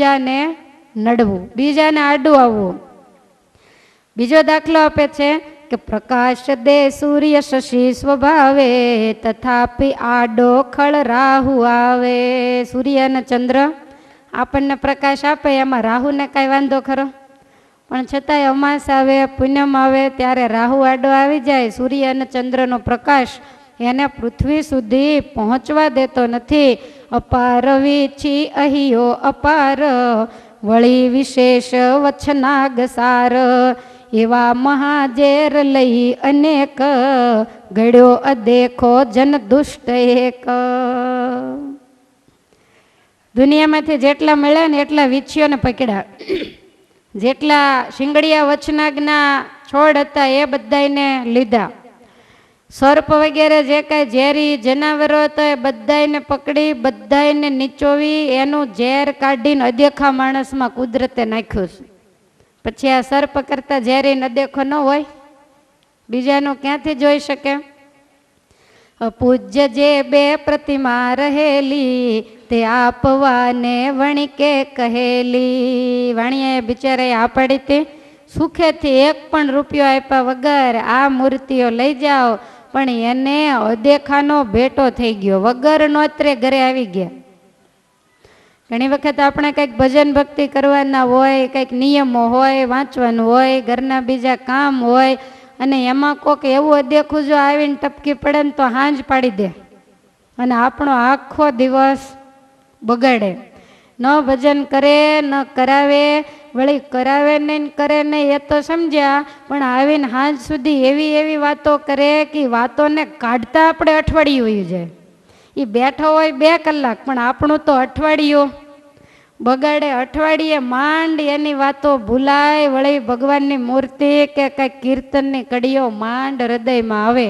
બીજાને નડવું, બીજાને આડું આવવું. બીજો દાખલો આપે છે કે પ્રકાશ દે સૂર્ય શશી સ્વભાવે, તથાપી આડો ખળ રાહુ આવે. સૂર્ય અને ચંદ્ર આપણને પ્રકાશ આપે, એમાં રાહુને કાંઈ વાંધો ખરો? પણ છતાંય અમાસ આવે, પૂનમ આવે, ત્યારે રાહુ આડો આવી જાય, સૂર્ય અને ચંદ્રનો પ્રકાશ એને પૃથ્વી સુધી પહોંચવા દેતો નથી. અપાર વેચી અહીંયો અપાર. વળી વિશેષ વચનાગ સાર એવા મહાજેર લઈ અનેક. ગળ્યો અદેખો જન દુષ્ટ એક. દુનિયામાંથી જેટલા મળ્યા ને એટલા વીછીઓને પકડ્યા. જેટલા શિંગડિયા વચનાગના છોડ હતા એ બધાને લીધા. સર્પ વગેરે જે કાંઈ ઝેરી જનાવરો હતો એ બધાને પકડી બધાને નીચોવી, એનું ઝેર કાઢીને અદેખા માણસમાં કુદરતે નાખ્યું છે. પછી આ સર્પ કરતા ઝેરી અદેખો ન હોય. બીજાનું ક્યાંથી જોઈ શકે? પૂજ્ય જે બે પ્રતિમા રહેલી, તે આપવાને વણિકે કહેલી. વાણીએ બિચારાએ આ પાડી હતી, સુખેથી એક પણ રૂપિયો આપ્યા વગર આ મૂર્તિઓ લઈ જાઓ પણ એને અદેખાનો ભેટો થઈ ગયો. વગર નોતરે ઘરે આવી ગયા. ઘણી વખત આપણે કંઈક ભજન ભક્તિ કરવાના હોય, કંઈક નિયમો હોય, વાંચવાનું હોય, ઘરના બીજા કામ હોય, અને એમાં કોક એવું અદેખું જો આવીને ટપકી પડે ને તો હાંજ પાડી દે. અને આપણો આખો દિવસ બગાડે. ન ભજન કરે, ન કરાવે વળી કરાવે નહીં કરે નહીં એ તો સમજ્યા, પણ આવીને હાંજ સુધી એવી એવી વાતો કરે કે વાતોને કાઢતા આપણે અઠવાડિયું હોય જાય એ બેઠો હોય બે કલાક, પણ આપણું તો અઠવાડિયું. બગાડે અઠવાડિયે માંડ એની વાતો ભૂલાય, વળી ભગવાનની મૂર્તિ કે કંઈ કીર્તનની કડીઓ માંડ હૃદયમાં આવે.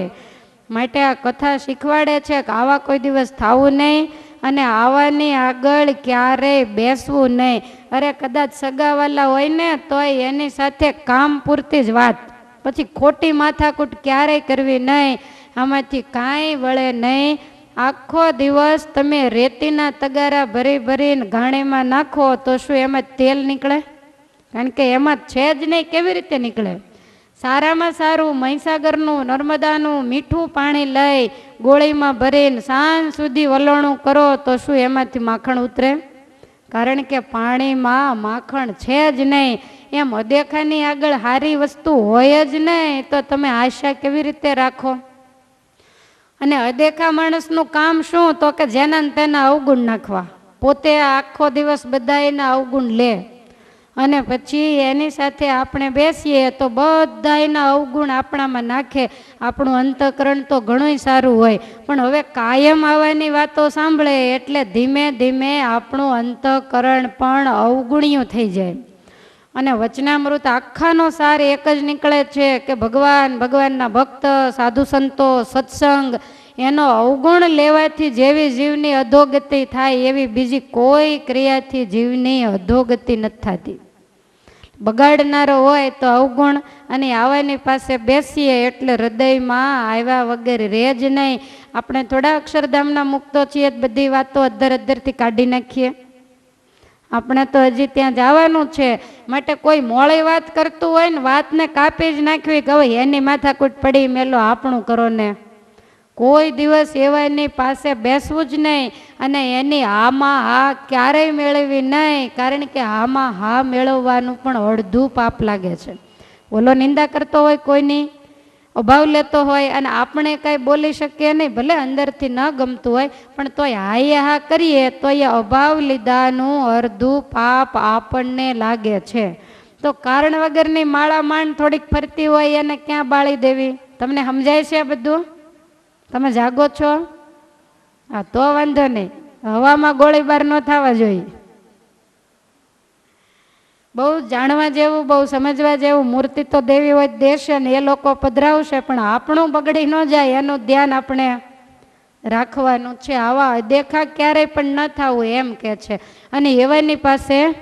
માટે આ કથા શીખવાડે છે કે આવા કોઈ દિવસ થવું નહીં. અને આવાની આગળ ક્યારેય બેસવું નહીં. અરે કદાચ સગાવાલા હોય ને તોય એની સાથે કામ પૂરતી જ વાત. પછી ખોટી માથાકૂટ ક્યારેય કરવી નહીં. આમાંથી કાંઈ વળે નહીં. આખો દિવસ તમે રેતીના તગારા ભરી ભરીને ઘાણીમાં નાખો તો શું એમાં તેલ નીકળે? કારણ કે એમાં છે જ નહીં, કેવી રીતે નીકળે? સારામાં સારું મહીસાગરનું, નર્મદાનું મીઠું પાણી લઈ ગોળીમાં ભરીને સાંજ સુધી વલણું કરો તો શું એમાંથી માખણ ઉતરે? કારણ કે પાણીમાં માખણ છે જ નહીં. એમ અદેખાની આગળ સારી વસ્તુ હોય જ નહીં, તો તમે આશા કેવી રીતે રાખો? અને અદેખા માણસનું કામ શું? તો કે જેના તેના અવગુણ નાખવા. પોતે આખો દિવસ બધા એના અવગુણ લે. અને પછી એની સાથે આપણે બેસીએ તો બધા એના અવગુણ આપણામાં નાખે. આપણું અંતકરણ તો ઘણું સારું હોય. પણ હવે કાયમ આવવાની વાતો સાંભળે એટલે ધીમે ધીમે આપણું અંતકરણ પણ અવગુણ્યું થઈ જાય. અને વચનામૃત આખાનો સાર એક જ નીકળે છે કે ભગવાન, ભગવાનના ભક્ત, સાધુ સંતો, સત્સંગ એનો અવગુણ લેવાથી જેવી જીવની અધોગતિ થાય, એવી બીજી કોઈ ક્રિયાથી જીવની અધોગતિ નથી થતી. બગાડનારો હોય તો અવગુણ અને આવાની પાસે બેસીએ એટલે હૃદયમાં આવ્યા વગર રહે જ નહીં. આપણે થોડા અક્ષરધામના મુક્તો છીએ બધી વાતો અધર અધરથી કાઢી નાખીએ. આપણે તો હજી ત્યાં જવાનું છે. માટે કોઈ મોળી વાત કરતું હોય ને વાતને કાપી જ નાખવી કે હવે એની માથાકૂટ પડી, મેલો આપણું કરો ને. કોઈ દિવસ એવા એની પાસે બેસવું જ નહીં અને એની હામાં હા ક્યારેય મેળવવી નહીં, કારણ કે હામાં હા મેળવવાનું પણ અડધું પાપ લાગે છે. ઓલો નિંદા કરતો હોય કોઈની? અભાવ લેતો હોય અને આપણે કાંઈ બોલી શકીએ નહીં, ભલે અંદરથી ન ગમતું હોય, પણ તોય હાએ હા કરીએ તો એ અભાવ લીધાનું અડધું પાપ આપણને લાગે છે. તો કારણ વગરની માળા માંડ થોડીક ફરતી હોય એને ક્યાં બાળી દેવી? તમને સમજાય છે બધું? તમે જાગો છો? હા તો વાંધો નહીં. હવામાં ગોળીબાર ન થવા જોઈએ. બહુ જાણવા જેવું, બહુ સમજવા જેવું મૂર્તિ તો દેવી હોય, દેશે ને એ લોકો પધરાવશે, પણ આપણું બગડી ન જાય, એનું ધ્યાન આપણે રાખવાનું છે. આવા અદેખા ક્યારેય પણ ન થવું એમ કે છે. અને એવાની પાસે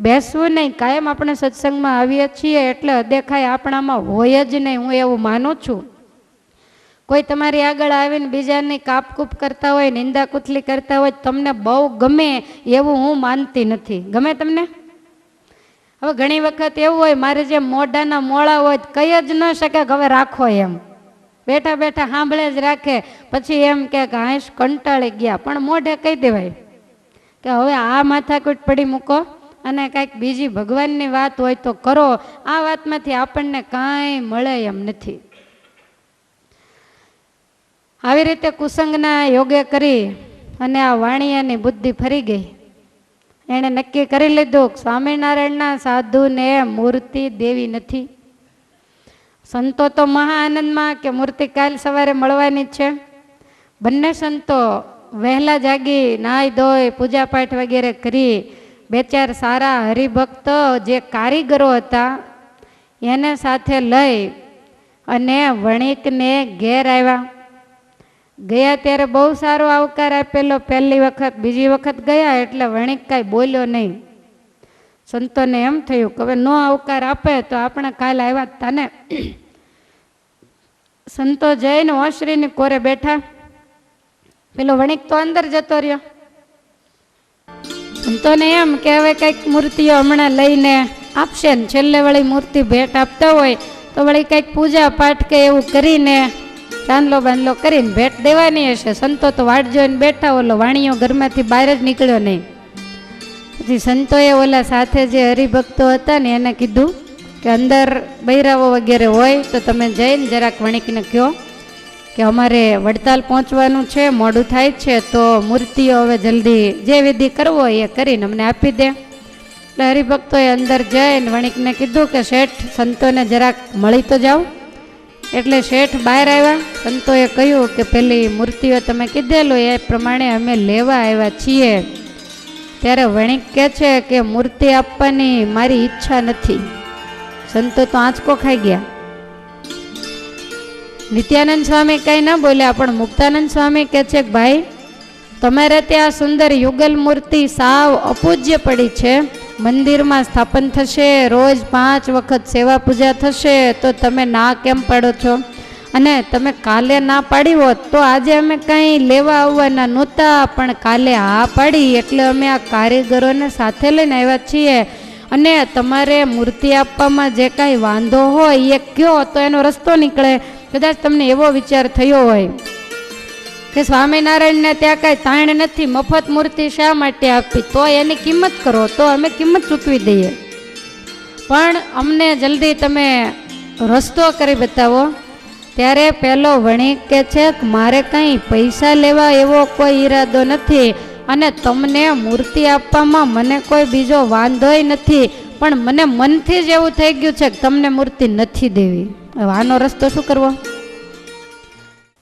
બેસવું નહીં. કાયમ આપણે સત્સંગમાં આવીએ છીએ, એટલે અદેખાય આપણામાં હોય જ નહીં. હું એવું માનું છું. કોઈ તમારી આગળ આવીને બીજાની કાપકૂપ કરતા હોય નિંદા કુથલી કરતા હોય તમને બહુ ગમે એવું હું માનતી નથી. ગમે તમને? હવે ઘણી વખત એવું હોય, મારે જે મોઢાના મોળા હોય કહી જ ન શકે હવે રાખો એમ. બેઠા બેઠા સાંભળે જ રાખે. પછી એમ કે હાંસ કંટાળી ગયા. પણ મોઢે કહી દેવાય કે, હવે આ માથાકૂટ પડી મૂકો અને કાંઈક બીજી ભગવાનની વાત હોય તો કરો. આ વાતમાંથી આપણને કાંઈ મળે એમ નથી. આવી રીતે કુસંગના યોગે કરી અને આ વાણિયાની બુદ્ધિ ફરી ગઈ. એણે નક્કી કરી લીધું, સ્વામિનારાયણના સાધુને મૂર્તિ દેવી નથી. સંતો તો મહા આનંદમાં કે મૂર્તિ કાલ સવારે મળવાની છે. બંને સંતો વહેલા જાગી, નાહી ધોઈ, પૂજાપાઠ વગેરે કરી, બે ચાર સારા હરિભક્તો જે કારીગરો હતા, એને સાથે લઈ અને વણિકને ઘેર આવ્યા. ગયા ત્યારે બહુ સારો આવકાર આપેલો. પહેલી વખત, બીજી વખત ગયા એટલે વણિક કાંઈ બોલ્યો નહીં. સંતોને એમ થયું કે હવે નો આવકાર આપે તો આપણે કાલ આવ્યા તને સંતો જઈને ઓશ્રીની કોરે બેઠા. પેલો વણિક તો અંદર જતો રહ્યો. સંતોને એમ કે હવે કંઈક મૂર્તિઓ હમણાં લઈને આપશે ને. છેલ્લે વળી મૂર્તિ ભેટ આપતા હોય તો વળી કંઈક પૂજા પાઠ કે એવું કરીને ચાંદલો બાંદલો કરીને ભેટ દેવાની હશે. સંતો તો વાટ જોઈને બેઠા ઓલો વાણીઓ ઘરમાંથી બહાર જ નીકળ્યો નહીં. પછી સંતોએ ઓલા સાથે જે હરિભક્તો હતા ને, એને કીધું કે અંદર બૈરાઓ વગેરે હોય તો તમે જઈને જરાક વણિકને કહો કે અમારે વડતાલ પહોંચવાનું છે, મોડું થાય છે, તો મૂર્તિઓ હવે જલ્દી જે વિધિ કરવો હોય એ કરીને અમને આપી દે. એટલે હરિભક્તોએ અંદર જઈને વણિકને કીધું કે શેઠ, સંતોને જરાક મળી તો જાઓ. એટલે શેઠ બહાર આવ્યા. સંતોએ કહ્યું કે પેલી મૂર્તિઓ તમે કીધેલું એ પ્રમાણે અમે લેવા આવ્યા છીએ. ત્યારે વણિક કહે છે કે મૂર્તિ આપવાની મારી ઈચ્છા નથી. સંતો તો આંચકો ખાઈ ગયા. નિત્યાનંદ સ્વામી કંઈ ના બોલ્યા, પણ મુક્તાનંદ સ્વામી કહે છે ભાઈ, તમારે ત્યાં સુંદર યુગલ મૂર્તિ સાવ અપૂજ્ય પડી છે. મંદિરમાં સ્થાપન થશે, રોજ પાંચ વખત સેવા પૂજા થશે, તો તમે ના કેમ પાડો છો? અને તમે કાલે ના પાડી હોત, તો આજે અમે કંઈ લેવા આવવાના નહોતા, પણ કાલે હા પાડી, એટલે અમે આ કારીગરોને સાથે લઈને આવ્યા છીએ. અને તમારે મૂર્તિ આપવામાં જે કાંઈ વાંધો હોય, એ કયો તો એનો રસ્તો નીકળે. કદાચ તમને એવો વિચાર થયો હોય. કે સ્વામિનારાયણને ત્યાં કાંઈ તાણ નથી, મફત મૂર્તિ શા માટે આપી તો એની કિંમત કરો, તો અમે કિંમત ચૂકવી દઈએ. પણ અમને જલ્દી તમે રસ્તો કરી બતાવો. ત્યારે પહેલો વણિક કે છે મારે કંઈ પૈસા લેવા એવો કોઈ ઈરાદો નથી અને તમને મૂર્તિ આપવામાં મને કોઈ બીજો વાંધોય નથી. પણ મને મનથી જ એવું થઈ ગયું છે કે તમને મૂર્તિ નથી દેવી. હવે આનો રસ્તો શું કરવો?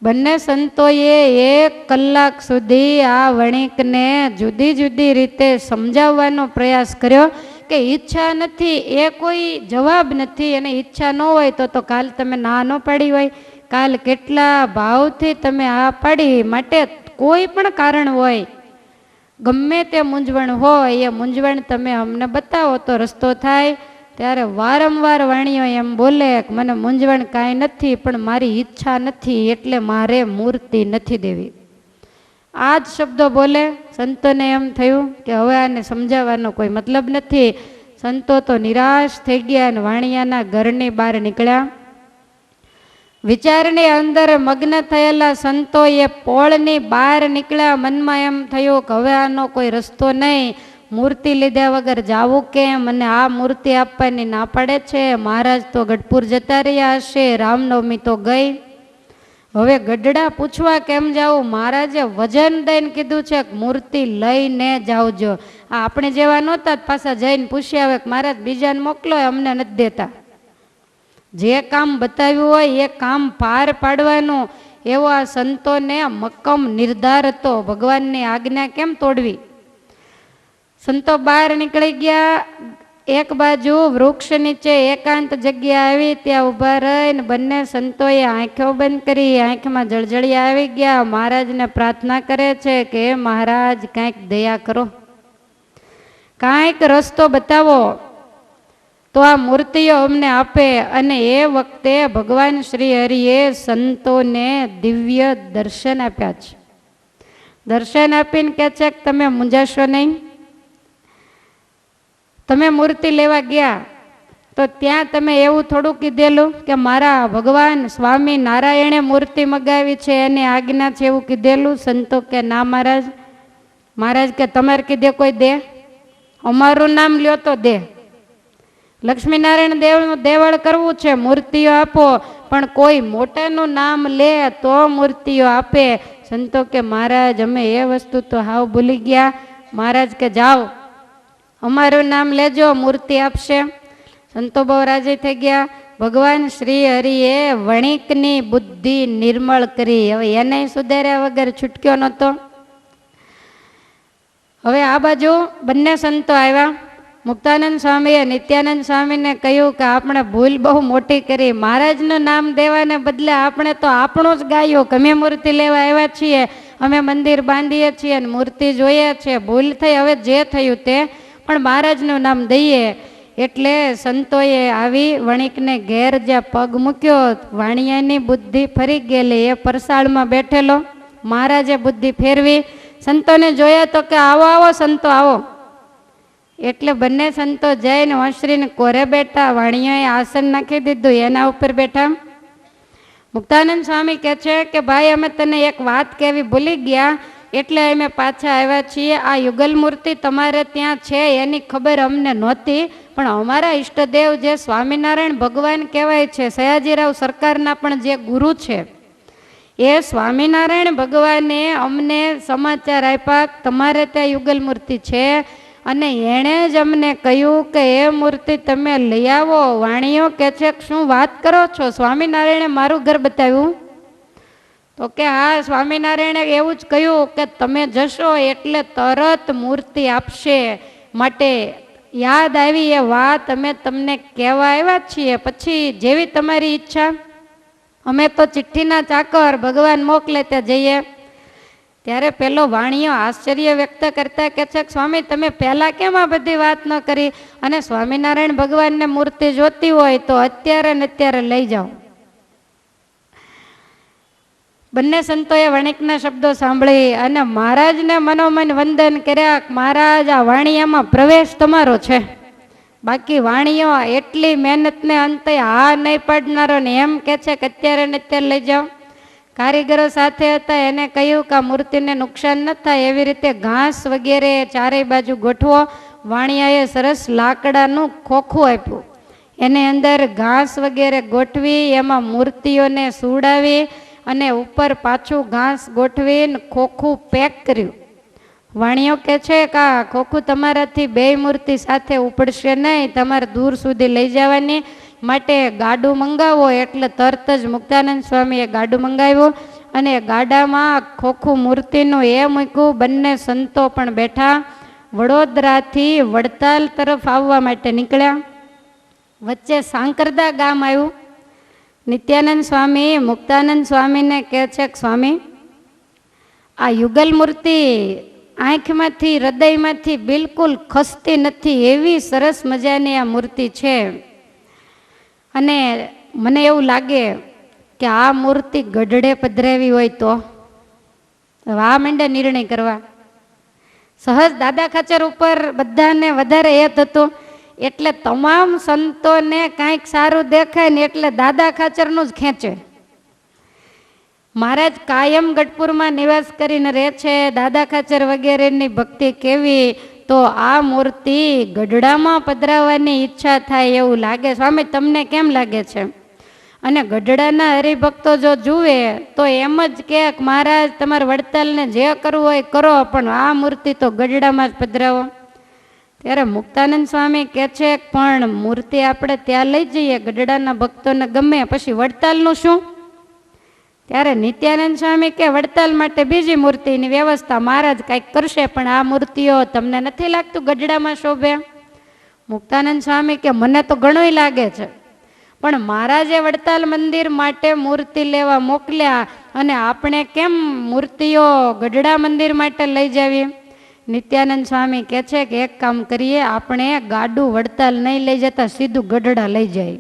બંને સંતોએ એક કલાક સુધી આ વણિકને જુદી જુદી રીતે સમજાવવાનો પ્રયાસ કર્યો કે ઈચ્છા નથી, એ કોઈ જવાબ નથી અને ઈચ્છા ન હોય તો તો કાલ તમે ના ન પાડી હોય. કાલ કેટલા ભાવથી તમે આ પાડી માટે કોઈ પણ કારણ હોય, ગમે તે મૂંઝવણ હોય, એ મૂંઝવણ તમે અમને બતાવો તો રસ્તો થાય. ત્યારે વારંવાર વાણીઓ એમ બોલે મને મૂંઝવણ કાંઈ નથી, પણ મારી ઈચ્છા નથી એટલે મારે મૂર્તિ નથી દેવી. આ જ શબ્દો બોલે. સંતોને એમ થયું કે હવે આને સમજાવવાનો કોઈ મતલબ નથી. સંતો તો નિરાશ થઈ ગયા અને વાણિયાના ઘરની બહાર નીકળ્યા. વિચારની અંદર મગ્ન થયેલા સંતો એ પોળની બહાર નીકળ્યા. મનમાં એમ થયું કે હવે આનો કોઈ રસ્તો નહીં. મૂર્તિ લીધા વગર જાવું કેમ? અને આ મૂર્તિ આપવાની ના પાડે છે? મહારાજ તો ગઢપુર જતા રહ્યા હશે, રામનવમી તો ગઈ. હવે ગઢડા પૂછવા કેમ જાવું મહારાજે વજન દઈને કીધું છે કે મૂર્તિ લઈને જાવજો. આ આપણે જેવા નહોતા પાછા જઈને પૂછ્યા હવે મહારાજ બીજાને મોકલો, અમને નથી દેતા. જે કામ બતાવ્યું હોય એ કામ પાર પાડવાનું. એવો આ સંતોને મક્કમ નિર્ધાર હતો. ભગવાનની આજ્ઞા કેમ તોડવી? સંતો બહાર નીકળી ગયા. એક બાજુ વૃક્ષ નીચે એકાંત જગ્યા આવી. ત્યાં ઊભા રહીને બંને સંતોએ આંખો બંધ કરી આંખમાં જળજળી આવી ગયા. મહારાજને પ્રાર્થના કરે છે કે, મહારાજ, કાંઈક દયા કરો. કાંઈક રસ્તો બતાવો. તો આ મૂર્તિઓ અમને આપે. અને એ વખતે ભગવાન શ્રી હરિએ સંતોને દિવ્ય દર્શન આપ્યા છે. દર્શન આપીને કહે છે કે, તમે મૂંઝાશો નહીં? તમે મૂર્તિ લેવા ગયા, તો ત્યાં તમે એવું થોડું કીધેલું કે મારા ભગવાન સ્વામી નારાયણે મૂર્તિ મગાવી છે, એની આજ્ઞા છે એવું કીધેલું? સંતો કે, ના મહારાજ મહારાજ કે, તમારે કીધે કોઈ દે? અમારું નામ લ્યો તો દે. લક્ષ્મીનારાયણ દેવનું દેવળ કરવું છે, મૂર્તિઓ આપો, પણ કોઈ મોટાનું નામ લે તો મૂર્તિઓ આપે. સંતો કે, મહારાજ, અમે એ વસ્તુ તો હાવ ભૂલી ગયા. મહારાજ કે, જાઓ. અમારું નામ લેજો, મૂર્તિ આપશે. સંતો બહુ રાજી થઈ ગયા. ભગવાન શ્રી હરિએ વણિકની બુદ્ધિ નિર્મળ કરી. હવે એને સુધાર્યા વગર છૂટક્યો નહોતો. હવે આ બાજુ બંને સંતો આવ્યા. મુક્તાનંદ સ્વામીએ નિત્યાનંદ સ્વામીને કહ્યું કે આપણે ભૂલ બહુ મોટી કરી. મહારાજનું નામ દેવાને બદલે આપણે તો આપણું જ ગાયું ગમે મૂર્તિ લેવા આવ્યા છીએ. અમે મંદિર બાંધીએ છીએ અને મૂર્તિ જોઈએ છીએ. ભૂલ થઈ. હવે જે થયું તે પણ મહારાજનું નામ દઈએ એટલે સંતોએ આવી વણિકને ઘેર જ્યાં પગ મૂક્યો, વાણિયાની બુદ્ધિ ફરી ગયેલી. એ પરસાળમાં બેઠેલો. મહારાજે બુદ્ધિ ફેરવી, સંતોને જોયા તો કે, આવો આવો સંતો, આવો. એટલે બંને સંતો જઈને વંશ્રીને કોરે બેઠા, વાણિયાએ આસન નાખી દીધું, એના ઉપર બેઠા. મુક્તાનંદ સ્વામી કહે છે કે, ભાઈ, અમે તને એક વાત કહેવી ભૂલી ગયા. એટલે અમે પાછા આવ્યા છીએ. આ યુગલ મૂર્તિ તમારે ત્યાં છે એની ખબર અમને નહોતી, પણ અમારા ઈષ્ટદેવ જે સ્વામિનારાયણ ભગવાન કહેવાય છે, સયાજીરાવ સરકારના પણ જે ગુરુ છે, એ સ્વામિનારાયણ ભગવાને અમને સમાચાર આપ્યા, તમારે ત્યાં યુગલ મૂર્તિ છે. અને એણે જ અમને કહ્યું કે, એ મૂર્તિ તમે લઈ આવો, વાણીઓ કે છે, શું વાત કરો છો? સ્વામિનારાયણે મારું ઘર બતાવ્યું? તો કે હા, સ્વામિનારાયણે એવું જ કહ્યું કે તમે જશો એટલે તરત મૂર્તિ આપશે. માટે યાદ આવી એ વાત અમે તમને કહેવા આવ્યા છીએ. પછી જેવી તમારી ઈચ્છા. અમે તો ચિઠ્ઠીના ચાકર ભગવાન મોકલે ત્યાં જઈએ. ત્યારે પેલો વાણીઓ આશ્ચર્ય વ્યક્ત કરતા કે છે સ્વામી, તમે પહેલાં કેમ આ બધી વાત ન કરી? અને સ્વામિનારાયણ ભગવાનને મૂર્તિ જોતી હોય તો અત્યારે ને અત્યારે લઈ જાઓ. બંને સંતોએ વણિકના શબ્દો સાંભળી અને મહારાજને મનોમન વંદન કર્યા. મહારાજ, આ વાણિયામાં પ્રવેશ તમારો છે. બાકી વાણીઓ એટલી મહેનતને અંતે હા નહીં પાડનારો ને એમ કે છે કે અત્યારે ને અત્યારે લઈ જાઓ. કારીગરો સાથે હતા, એને કહ્યું કે આ મૂર્તિને નુકસાન ન થાય, એવી રીતે ઘાસ વગેરે ચારેય બાજુ ગોઠવો. વાણિયાએ સરસ લાકડાનું ખોખું આપ્યું. એની અંદર ઘાસ વગેરે ગોઠવી, એમાં મૂર્તિઓને સુવડાવી અને ઉપર પાછું ઘાસ ગોઠવીને ખોખું પેક કર્યું. વાણીઓ કે છે કે આ ખોખું તમારાથી બે મૂર્તિ સાથે ઉપડશે નહીં, તમારે દૂર સુધી લઈ જવાની માટે ગાડું મંગાવો એટલે તરત જ મુક્તાનંદ સ્વામીએ ગાડું મંગાવ્યું અને ગાડામાં ખોખું મૂર્તિનું એ મૂક્યું, બંને સંતો પણ બેઠા વડોદરાથી વડતાલ તરફ આવવા માટે નીકળ્યા. વચ્ચે સાંકરદા ગામ આવ્યું. નિત્યાનંદ સ્વામી, મુક્તાનંદ સ્વામીને કહે છે કે સ્વામી, આ યુગલ મૂર્તિ આંખમાંથી, હૃદયમાંથી બિલકુલ ખસતી નથી, એવી સરસ મજાની આ મૂર્તિ છે. અને મને એવું લાગે કે આ મૂર્તિ ગઢડે પધરાવી હોય તો. આ માંડે નિર્ણય કરવા. સહજ દાદા ખાચર ઉપર બધાને વધારે એ હતો. એટલે તમામ સંતોને કાંઈક સારું દેખાય ને એટલે દાદા ખાચરનું જ ખેંચે. મહારાજ કાયમ ગઢપુરમાં નિવાસ કરીને રહે છે, દાદા ખાચર વગેરેની ભક્તિ કેવી, તો આ મૂર્તિ ગઢડામાં પધરાવવાની ઈચ્છા થાય એવું લાગે. સ્વામી, તમને કેમ લાગે છે? અને ગઢડાના હરિભક્તો જો જુએ, તો એમ જ કે મહારાજ, તમારા વડતાલને જે કરવું હોય કરો, પણ આ મૂર્તિ તો ગઢડામાં જ પધરાવો. ત્યારે મુક્તાનંદ સ્વામી કહે છે, પણ મૂર્તિ આપણે ત્યાં લઈ જઈએ, ગઢડાના ભક્તોને ગમે, પછી વડતાલનું શું? ત્યારે નિત્યાનંદ સ્વામી કે વડતાલ માટે બીજી મૂર્તિની વ્યવસ્થા મહારાજ કાંઈક કરશે, પણ આ મૂર્તિઓ તમને નથી લાગતું ગઢડામાં શોભે મુક્તાનંદ સ્વામી કે મને તો ઘણોય લાગે છે, પણ મહારાજે વડતાલ મંદિર માટે મૂર્તિ લેવા મોકલ્યા, અને આપણે કેમ મૂર્તિઓ ગઢડા મંદિર માટે લઈ જાવી નિત્યાનંદ સ્વામી કહે છે કે એક કામ કરીએ, આપણે ગાડું વડતાલ નહીં લઈ જતા સીધું ગઢડા લઈ જાય.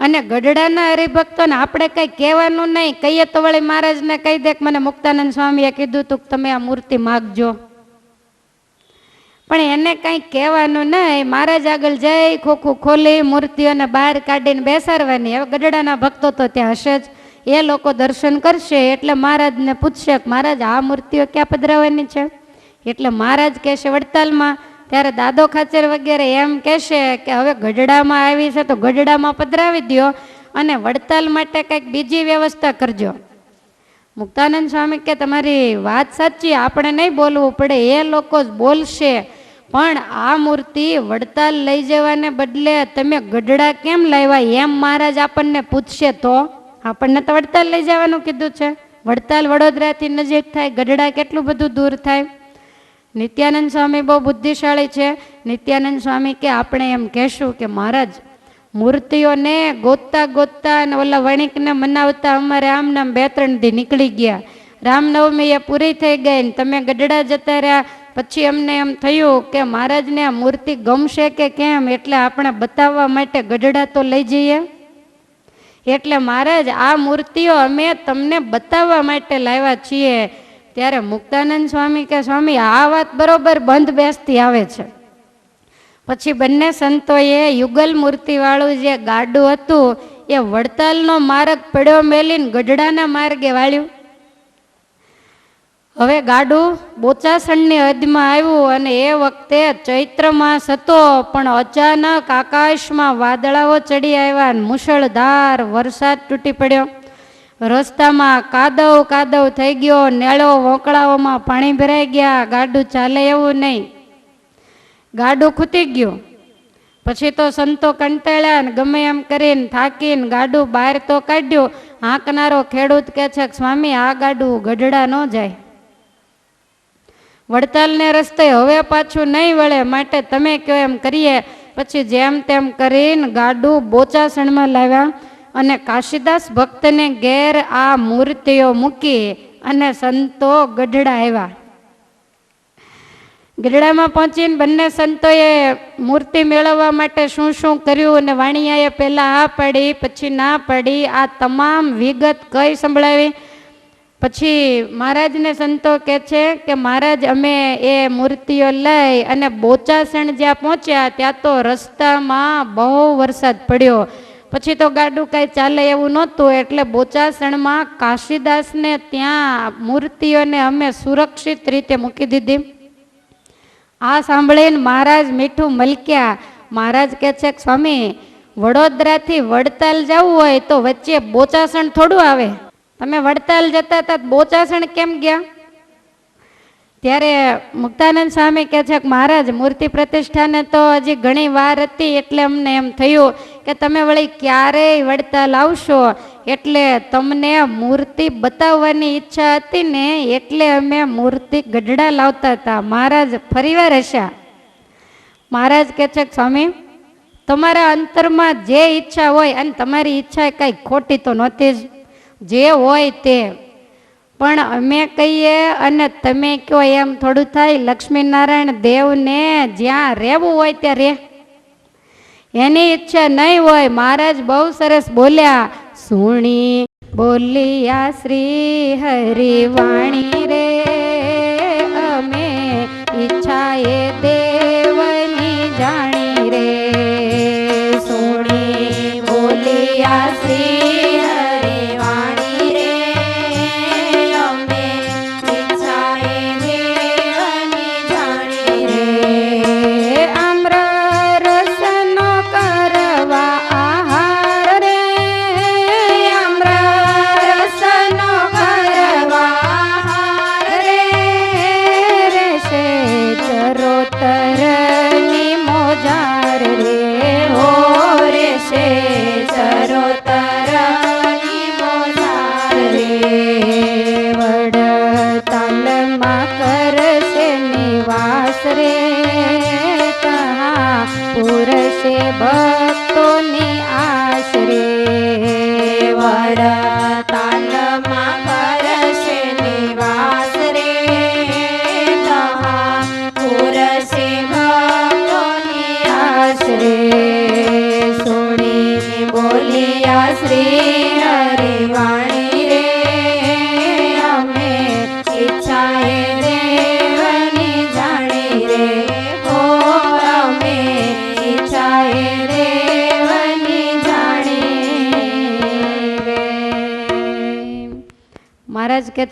અને ગઢડાના હરિભક્તોને આપણે કંઈ કહેવાનું નહીં, કહીએ તો વળી મહારાજને કહી દે મને મુક્તાનંદ સ્વામીએ કીધું તું તમે આ મૂર્તિ માગજો. પણ એને કંઈ કહેવાનું નહીં, મહારાજ આગળ જઈ, ખોખું ખોલી, મૂર્તિઓને બહાર કાઢીને બેસાડવાની. હવે ગઢડાના ભક્તો તો ત્યાં હશે જ. એ લોકો દર્શન કરશે, એટલે મહારાજને પૂછશે કે મહારાજ, આ મૂર્તિઓ ક્યાં પધરાવવાની છે? એટલે મહારાજ કહેશે, વડતાલમાં. ત્યારે દાદો ખાચર વગેરે એમ કહેશે કે, હવે ગઢડામાં આવી છે, તો ગઢડામાં પધરાવી દ્યો અને વડતાલ માટે કંઈક બીજી વ્યવસ્થા કરજો. મુક્તાનંદ સ્વામી કે, તમારી વાત સાચી, આપણે નહીં બોલવું પડે, એ લોકો જ બોલશે. પણ આ મૂર્તિ વડતાલ લઈ જવાને બદલે તમે ગઢડા કેમ લાવ્યા? એમ મહારાજ આપણને પૂછશે તો. આપણને તો વડતાલ લઈ જવાનું કીધું છે. વડતાલ વડોદરાથી નજીક થાય, ગઢડા કેટલું બધું દૂર થાય? નિત્યાનંદ સ્વામી બહુ બુદ્ધિશાળી છે. નિત્યાનંદ સ્વામી કે આપણે એમ કહેશું કે મહારાજ, મૂર્તિઓને ગોતતા ગોતતા અને ઓલા વણિકને મનાવતા અમારે આમ નામ બે ત્રણ દી નીકળી ગયા. રામનવમી એ પૂરી થઈ ગઈ ને તમે ગઢડા જતા રહ્યા. પછી અમને એમ થયું કે મહારાજને આ મૂર્તિ ગમશે કે કેમ એટલે આપણે બતાવવા માટે ગઢડા તો લઈ જઈએ. એટલે મહારાજ, આ મૂર્તિઓ અમે તમને બતાવવા માટે લાવ્યા છીએ. ત્યારે મુક્તાનંદ સ્વામી કે, સ્વામી, આ વાત બરોબર બંધ બેસતી આવે છે. પછી બંને સંતોએ યુગલ મૂર્તિવાળું જે ગાડું હતું, એ વડતાલનો માર્ગ પડ્યો મેલીને ગઢડાના માર્ગે વાળ્યું. હવે ગાડું બોચાસણની હદમાં આવ્યું અને એ વખતે ચૈત્ર માસ હતો, પણ અચાનક આકાશમાં વાદળાઓ ચડી આવ્યા મુશળધાર વરસાદ તૂટી પડ્યો. રસ્તામાં કાદવ કાદવ થઈ ગયો, નેળો વોકળાઓમાં પાણી ભરાઈ ગયા, ગાડું ચાલે એવું નહીં. ગાડું ખૂતી ગયું. પછી તો સંતો કંટાળ્યા ને ગમે એમ કરીને થાકીને ગાડું બહાર તો કાઢ્યું. હાંકનારો ખેડૂત કહે છે સ્વામી, આ ગાડું ગઢડા ન જાય. વડતાલને રસ્તે હવે પાછું નહીં વળે, માટે તમે કયો એમ કરીએ. પછી જેમ તેમ કરીને ગાડું બોચાસણમાં લાવ્યા. અને કાશીદાસ ભક્તને ઘેર આ મૂર્તિઓ મૂકી અને સંતો ગઢડા આવ્યા. ગઢડામાં પહોંચીને બંને સંતોએ મૂર્તિ મેળવવા માટે શું શું કર્યું અને વાણિયાએ પહેલાં આ પાડી, પછી ના પાડી, આ તમામ વિગત કઈ સંભળાવી? પછી મહારાજને સંતો કહે છે કે મહારાજ, અમે એ મૂર્તિઓ લઈ અને બોચાસણ જ્યાં પહોંચ્યા ત્યાં તો રસ્તામાં બહુ વરસાદ પડ્યો. પછી તો ગાડું કાંઈ ચાલે એવું નહોતું, એટલે બોચાસણમાં કાશીદાસને ત્યાં મૂર્તિઓને અમે સુરક્ષિત રીતે મૂકી દીધી. આ સાંભળીને મહારાજ મીઠું મલક્યા. મહારાજ કહે છે, સ્વામી, વડોદરાથી વડતાલ જવું હોય તો વચ્ચે બોચાસણ થોડું આવે. તમે વડતાલ જતા હતા બોચાસણ કેમ ગયા? ત્યારે મુક્તાનંદ સ્વામી કહે છે કે મહારાજ, મૂર્તિ પ્રતિષ્ઠાને તો હજી ઘણી વાર હતી એટલે અમને એમ થયું કે તમે વળી ક્યારેય વડતા લાવશો. એટલે તમને મૂર્તિ બતાવવાની ઈચ્છા હતી ને એટલે અમે મૂર્તિ ગઢડા લાવતા હતા. મહારાજ ફરીવાર હશે મહારાજ કહે છે સ્વામી, તમારા અંતરમાં જે ઈચ્છા હોય અને તમારી ઈચ્છા કાંઈ ખોટી તો નહોતી જ. જે હોય તે પણ અમે કહીએ અને તમે કહો એમ થોડું થાય, લક્ષ્મીનારાયણ દેવને જ્યાં રહેવું હોય ત્યાં રહે. એની ઈચ્છા નહીં હોય, મહારાજ બહુ સરસ બોલ્યા, સુણી બોલ્યા શ્રી હરિવાણી રે, અમે ઈચ્છા એ દેવની જાણી રે. સુણી બોલ્યા શ્રી આશ રે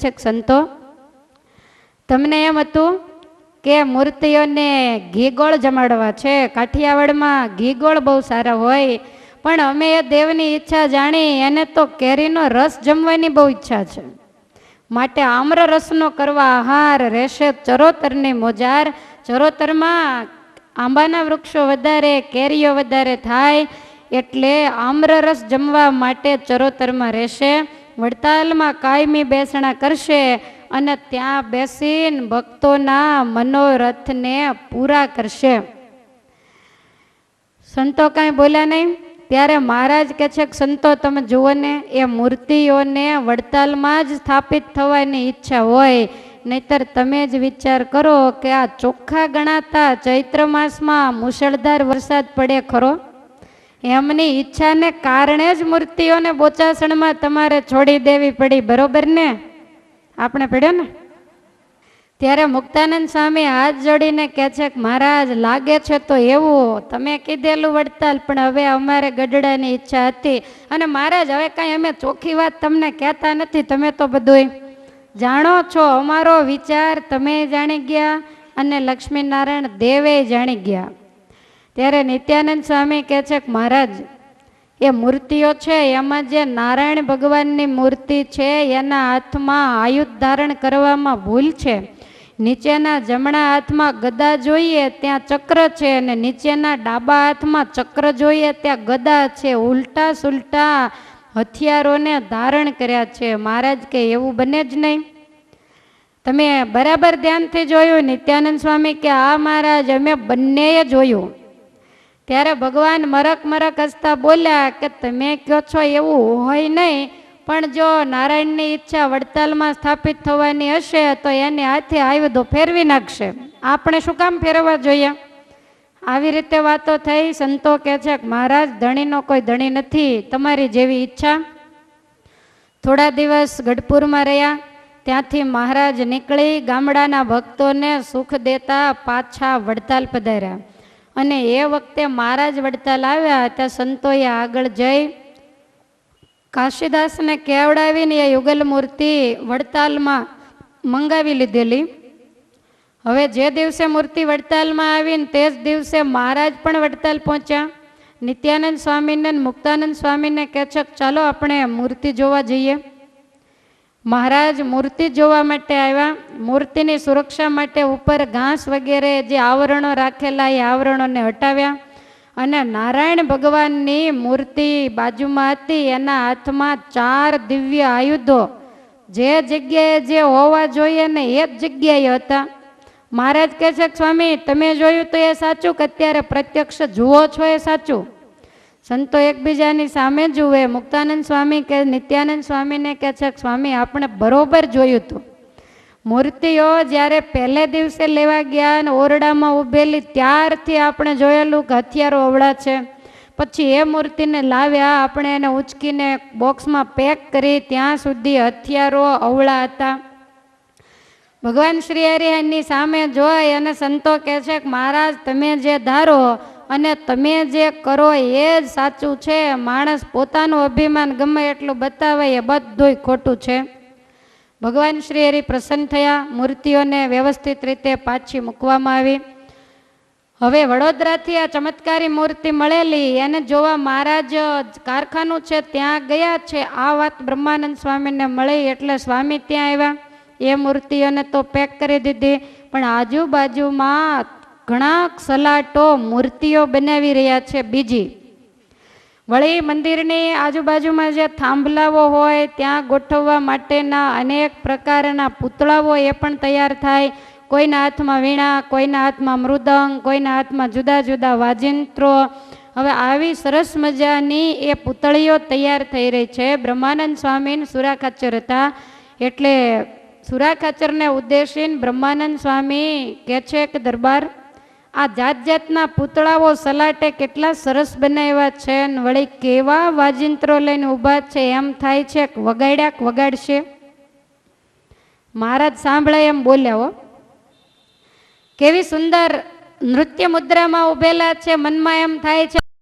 છે સંતો. તમને એમ હતું કે મૂર્તિઓને ઘી ગોળ જમાડવા છે. કાઠિયાવાડમાં ઘી ગોળ બહુ સારા હોય. પણ અમે એ દેવની ઈચ્છા જાણી એને તો કેરીનો રસ જમવાની બહુ ઈચ્છા છે. માટે આમ્ર રસનો કરવા આહાર, રહેશે ચરોતરની મોજાર. ચરોતરમાં આંબાના વૃક્ષો વધારે, કેરીઓ વધારે થાય. એટલે આમ્ર રસ જમવા માટે ચરોતરમાં રહેશે. વડતાલમાં કાયમી બેસણા કરશે અને ત્યાં બેસીને ભક્તોના મનોરથને પૂરા કરશે. સંતો કાંઈ બોલ્યા નહીં? ત્યારે મહારાજ કહે છે કે, સંતો, તમે જુઓ ને, એ મૂર્તિઓને વડતાલમાં જ સ્થાપિત થવાની ઈચ્છા હોય. નહીતર તમે જ વિચાર કરો કે આ ચોખ્ખા ગણાતા ચૈત્ર માસમાં મુશળધાર વરસાદ પડે ખરો? એમની ઈચ્છાને કારણે જ મૂર્તિઓને બોચાસણમાં તમારે છોડી દેવી પડી, બરોબર ને? આપણે પડ્યો ને? ત્યારે મુક્તાનંદ સ્વામી હાથ જોડીને કહે છે કે મહારાજ, લાગે છે તો એવું, તમે કીધેલું વડતાલ, પણ હવે અમારે ગઢડાની ઈચ્છા હતી. અને મહારાજ, હવે કાંઈ અમે ચોખ્ખી વાત તમને કહેતા નથી, તમે તો બધું જાણો છો. અમારો વિચાર તમે જાણી ગયા અને લક્ષ્મીનારાયણ દેવે જાણી ગયા. ત્યારે નિત્યાનંદ સ્વામી કહે છે કે મહારાજ, એ મૂર્તિઓ છે, એમાં જે નારાયણ ભગવાનની મૂર્તિ છે, એના હાથમાં આયુધ ધારણ કરવામાં ભૂલ છે. નીચેના જમણા હાથમાં ગદા જોઈએ, ત્યાં ચક્ર છે અને નીચેના ડાબા હાથમાં ચક્ર જોઈએ, ત્યાં ગદા છે. ઉલટા સુલટા હથિયારોને ધારણ કર્યા છે. મહારાજ કે એવું બને જ નહીં. તમે બરાબર ધ્યાનથી જોયું? નિત્યાનંદ સ્વામી કે આ મહારાજ, અમે બંનેએ જોયું. ત્યારે ભગવાન મરક મરક હસતા બોલ્યા કે તમે કહો છો એવું હોય નહીં, પણ જો નારાયણની ઈચ્છા વડતાલમાં સ્થાપિત થવાની હશે, તો એને હાથે આયુધો ફેરવી નાખશે. આપણે શું કામ ફેરવવા જોઈએ? આવી રીતે વાતો થઈ, સંતો કહે છે કે મહારાજ, ધણીનો કોઈ ધણી નથી, તમારી જેવી ઈચ્છા. થોડા દિવસ ગઢપુરમાં રહ્યા, ત્યાંથી મહારાજ નીકળી ગામડાના ભક્તોને સુખ દેતા પાછા વડતાલ પધાર્યા. અને એ વખતે મહારાજ વડતાલ આવ્યા ત્યાં સંતોએ આગળ જઈ કાશીદાસને કેવડાવીને એ યુગલ મૂર્તિ વડતાલમાં મંગાવી લીધેલી. હવે જે દિવસે મૂર્તિ વડતાલમાં આવીને તે જ દિવસે મહારાજ પણ વડતાલ પહોંચ્યા. નિત્યાનંદ સ્વામીને મુક્તાનંદ સ્વામીને કે ચાલો આપણે મૂર્તિ જોવા જઈએ. મહારાજ મૂર્તિ જોવા માટે આવ્યા. મૂર્તિની સુરક્ષા માટે ઉપર ઘાસ વગેરે જે આવરણો રાખેલા એ આવરણોને હટાવ્યા. અને નારાયણ ભગવાનની મૂર્તિ બાજુમાં હતી. એના હાથમાં ચાર દિવ્ય આયુધો. જે જગ્યાએ જે હોવા જોઈએ ને એ જ જગ્યાએ હતા. મહારાજ કહે છે, સ્વામી, તમે જોયું તો એ સાચું કે અત્યારે પ્રત્યક્ષ જુઓ છો એ સાચું? સંતો એકબીજાની સામે જુએ. મુક્તાનંદ સ્વામી કે નિત્યાનંદ સ્વામીને કહે છે કે સ્વામી, આપણે બરોબર જોયું હતું મૂર્તિઓ જ્યારે પહેલે દિવસે લેવા ગયા અને ઓરડામાં ઊભેલી, ત્યારથી આપણે જોયેલું કે હથિયારો અવળા છે. પછી એ મૂર્તિને લાવ્યા, આપણે એને ઉચકીને બોક્સમાં પેક કરી, ત્યાં સુધી હથિયારો અવળા હતા. ભગવાન શ્રી હરિહરની સામે જોઈ અને સંતો કહે છે કે, મહારાજ, તમે જે ધારો અને તમે જે કરો એ જ સાચું છે. માણસ પોતાનું અભિમાન ગમે એટલું બતાવે એ બધુંય ખોટું છે. ભગવાન શ્રી હરિ પ્રસન્ન થયા. મૂર્તિઓને વ્યવસ્થિત રીતે પાછી મૂકવામાં આવી. હવે વડોદરાથી આ ચમત્કારી મૂર્તિ મળેલી, એને જોવા મહારાજ કારખાનું છે, ત્યાં ગયા છે. આ વાત બ્રહ્માનંદ સ્વામીને મળી, એટલે સ્વામી ત્યાં આવ્યા. એ મૂર્તિઓને તો પેક કરી દીધી. પણ આજુબાજુમાં ઘણા સલાટો મૂર્તિઓ બનાવી રહ્યા છે બીજી. વળી મંદિરની આજુબાજુમાં જે થાંભલાઓ હોય, ત્યાં ગોઠવવા માટેના અનેક પ્રકારના પૂતળાઓ એ પણ તૈયાર થાય. કોઈના હાથમાં વીણા, કોઈના હાથમાં મૃદંગ, કોઈના હાથમાં જુદા જુદા વાજિંત્રો. હવે આવી સરસ મજાની એ પૂતળીઓ તૈયાર થઈ રહી છે. બ્રહ્માનંદ સ્વામી સુરાખાચર હતા. એટલે સુરાખાચરને ઉદ્દેશીને બ્રહ્માનંદ સ્વામી કહે છે કે, દરબાર આ જાત જાતના પૂતળાઓ સલાટે કેટલા સરસ બનાવ્યા છે અને વળી કેવા વાજિંત્રો લઈને ઊભા છે, એમ થાય છે, કે વગાડ્યા કે વગાડશે? મહારાજ સાંભળે એમ બોલ્યા, હો. કેવી સુંદર નૃત્ય મુદ્રામાં ઊભેલા છે, મનમાં એમ થાય છે